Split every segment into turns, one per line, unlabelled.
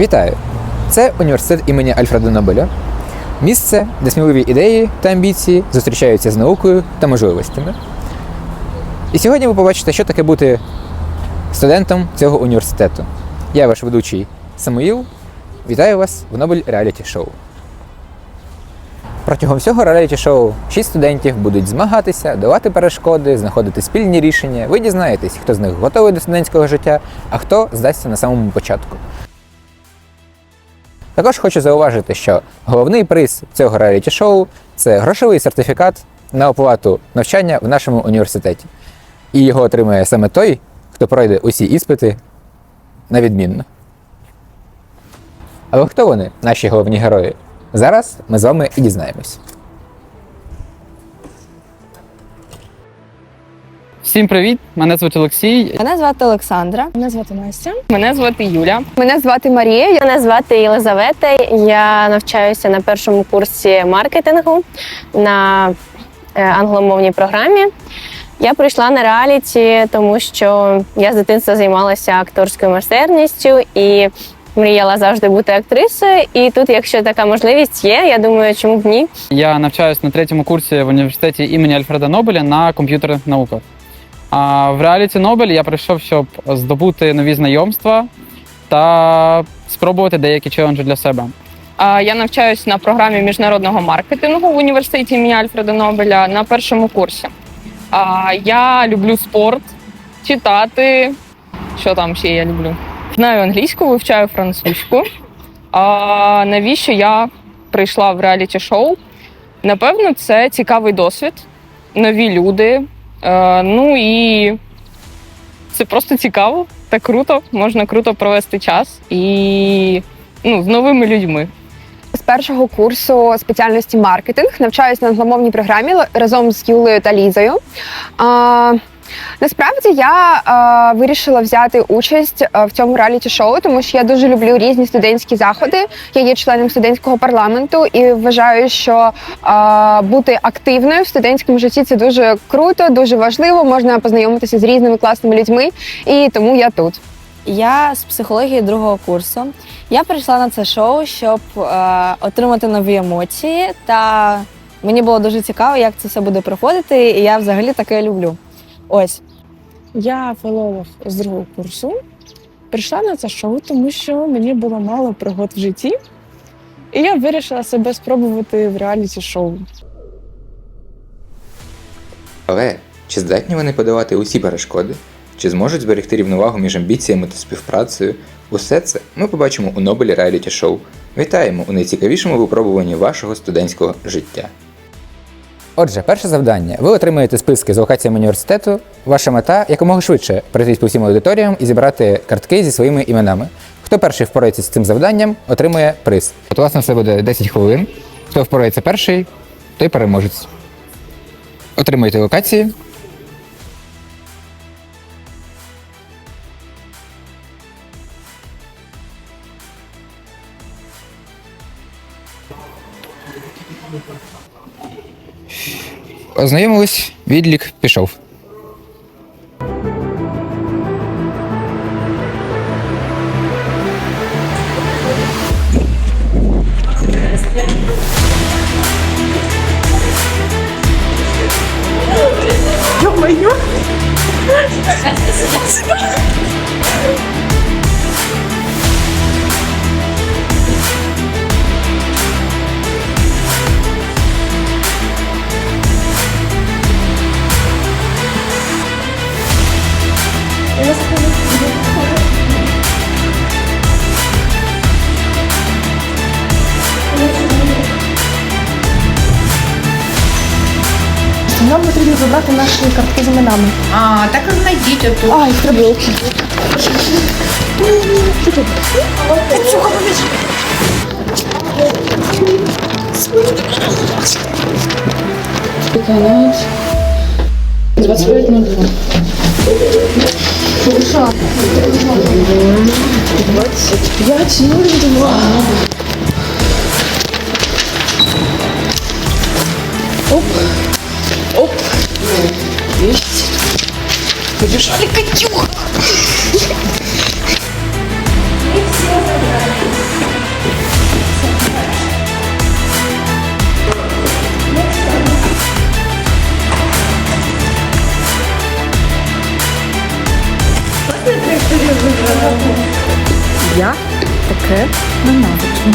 Вітаю! Це університет імені Альфреда Нобеля. Місце, де сміливі ідеї та амбіції зустрічаються з наукою та можливостями. І сьогодні ви побачите, що таке бути студентом цього університету. Я ваш ведучий Самуїл. Вітаю вас в Нобель Реаліті Шоу. Протягом всього реаліті шоу шість студентів будуть змагатися, давати перешкоди, знаходити спільні рішення. Ви дізнаєтесь, хто з них готовий до студентського життя, а хто здасться на самому початку. Також хочу зауважити, що головний приз цього реаліті шоу це грошовий сертифікат на оплату навчання в нашому університеті. І його отримає саме той, хто пройде усі іспити на відмінно. Але хто вони, наші головні герої? Зараз ми з вами і дізнаємось.
Всім привіт! Мене звуть Олексій.
Мене звати Олександра.
Мене звати Настя.
Мене звати Юля.
Мене звати Марія.
Мене звати Єлизавета. Я навчаюся на першому курсі маркетингу на е, англомовній програмі. Я прийшла на реаліті, тому що я з дитинства займалася акторською майстерністю і мріяла завжди бути актрисою. І тут, якщо така можливість є, я думаю, чому б ні.
Я навчаюсь на третьому курсі в університеті імені Альфреда Нобеля на комп'ютерних науках. А в реаліті Нобель я прийшов, щоб здобути нові знайомства та спробувати деякі челенджі для себе.
Я навчаюсь на програмі міжнародного маркетингу в університеті імені Альфреда Нобеля на першому курсі. Я люблю спорт, читати. Що там ще я люблю? Знаю англійську, вивчаю французьку. А навіщо я прийшла в реаліті-шоу? Напевно, це цікавий досвід, нові люди. Е, Ну і це просто цікаво та круто. Можна круто провести час і ну, з новими людьми.
З першого курсу спеціальності маркетинг навчаюсь на англомовній програмі разом з Юлею та Лізою. Насправді я а, вирішила взяти участь в цьому реаліті-шоу, тому що я дуже люблю різні студентські заходи. Я є членом студентського парламенту і вважаю, що а, бути активною в студентському житті це дуже круто, дуже важливо. Можна познайомитися з різними класними людьми, і тому я тут.
Я з психології другого курсу. Я прийшла на це шоу, щоб е, отримати нові емоції. Та мені було дуже цікаво, як це все буде проходити, і я взагалі таке люблю. Ось.
Я філолог з другого курсу. Прийшла на це шоу, тому що мені було мало пригод в житті. І я вирішила себе спробувати в реаліті шоу.
Але чи здатні вони подолати усі перешкоди? Чи зможуть зберегти рівновагу між амбіціями та співпрацею? Усе це ми побачимо у Нобелі реаліті шоу. Вітаємо у найцікавішому випробуванні вашого студентського життя. Отже, перше завдання. Ви отримаєте списки з локаціями університету. Ваша мета якомога швидше пройтись по всім аудиторіям і зібрати картки зі своїми іменами. Хто перший впорається з цим завданням, отримує приз. От, власне, це буде 10 хвилин. Хто впорається перший, той переможець. Отримуєте локації. Ознайомились, відлік пішов.
Нам потрібно забрати наші картки з іменами.
А, так і знайдіть отут.
А, їх треба руки. П'ять, нуль, два. Оп, оп. Есть. Побежали, Катюха.
Я таке ненавиджу.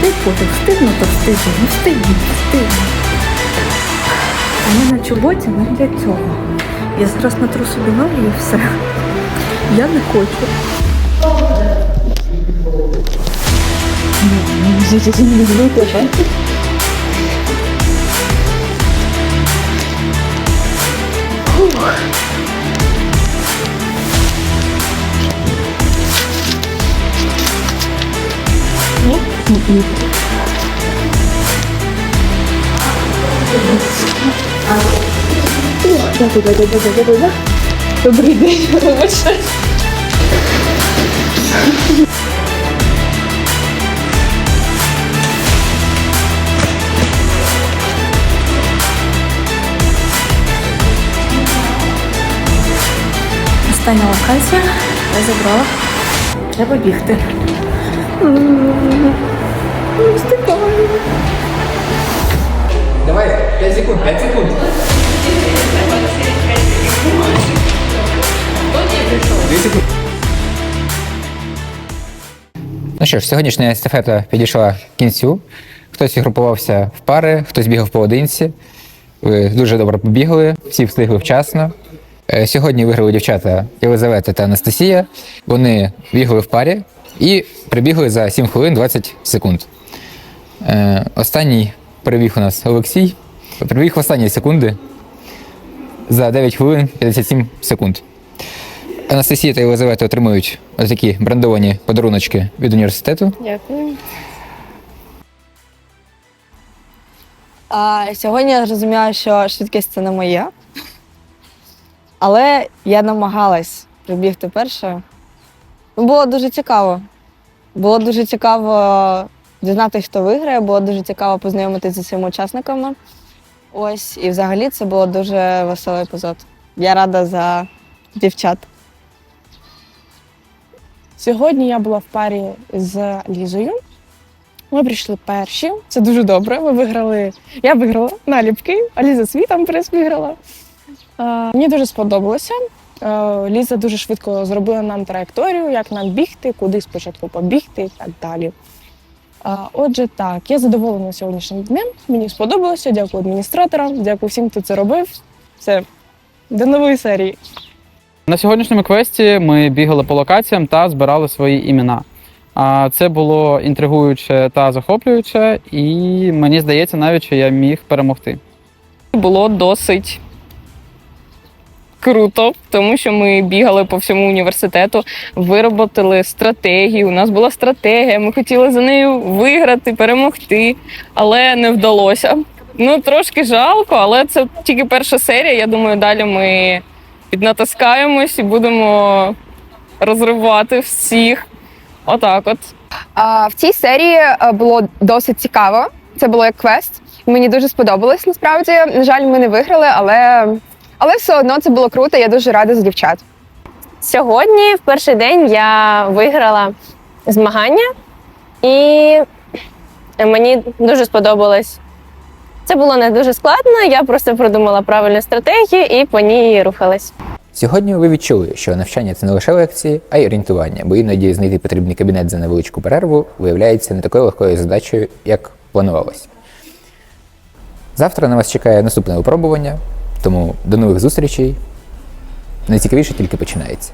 Ти пофіг, встигну, то встигну, не встигну, встигну. Я на чоботі не для цього. Я зараз натру собі ноги і все. Я не хочу. Остання локація. Я забрала. Треба бігти.
Ну що ж, сьогоднішня естафета підійшла к кінцю. Хтось групувався в пари, хтось бігав поодинці. Ви дуже добре побігли, всі встигли вчасно. Е, Сьогодні виграли дівчата Єлизавета та Анастасія. Вони бігли в парі і прибігли за 7 хвилин 20 секунд. Е, Останній перебіг у нас Олексій. Прибіг в останні секунди за 9 хвилин 57 секунд. Анастасія та Єлизавета отримують такі брендовані подаруночки від університету.
Дякую.
А, сьогодні я зрозуміла, що швидкість це не моє. Але я намагалась прибігти першою. Було дуже цікаво. Було дуже цікаво дізнатися, хто виграє, було дуже цікаво познайомитися з цими учасниками. Ось, і взагалі це було дуже веселий епізод. Я рада за дівчат.
Сьогодні я була в парі з Лізою. Ми прийшли перші. Це дуже добре. Ми виграли. Я виграла наліпки, а Ліза свій там приз виграла. Мені дуже сподобалося. Ліза дуже швидко зробила нам траєкторію, як нам бігти, куди спочатку побігти і так далі. Отже, так, я задоволена сьогоднішнім днем. Мені сподобалося. Дякую адміністраторам, дякую всім, хто це робив. Все, до нової серії.
На сьогоднішньому квесті ми бігали по локаціям та збирали свої імена. А це було інтригуюче та захоплююче, і мені здається, навіть що я міг перемогти.
Було досить круто, тому що ми бігали по всьому університету, вироботили стратегію. У нас була стратегія, ми хотіли за нею виграти, перемогти, але не вдалося. Ну, трошки жалко, але це тільки перша серія. Я думаю, далі ми піднатискаємось і будемо розривати всіх. Отак от.
А, в цій серії е, було досить цікаво. Це було як квест. Мені дуже сподобалось насправді. На жаль, ми не виграли, але, але все одно це було круто. Я дуже рада за дівчат.
Сьогодні, в перший день, я виграла змагання, і мені дуже сподобалось. Це було не дуже складно, я просто продумала правильну стратегію і по ній рухалась.
Сьогодні ви відчули, що навчання це не лише лекції, а й орієнтування, бо іноді знайти потрібний кабінет за невеличку перерву виявляється не такою легкою задачею, як планувалося. Завтра на вас чекає наступне випробування, тому до нових зустрічей. Найцікавіше тільки починається.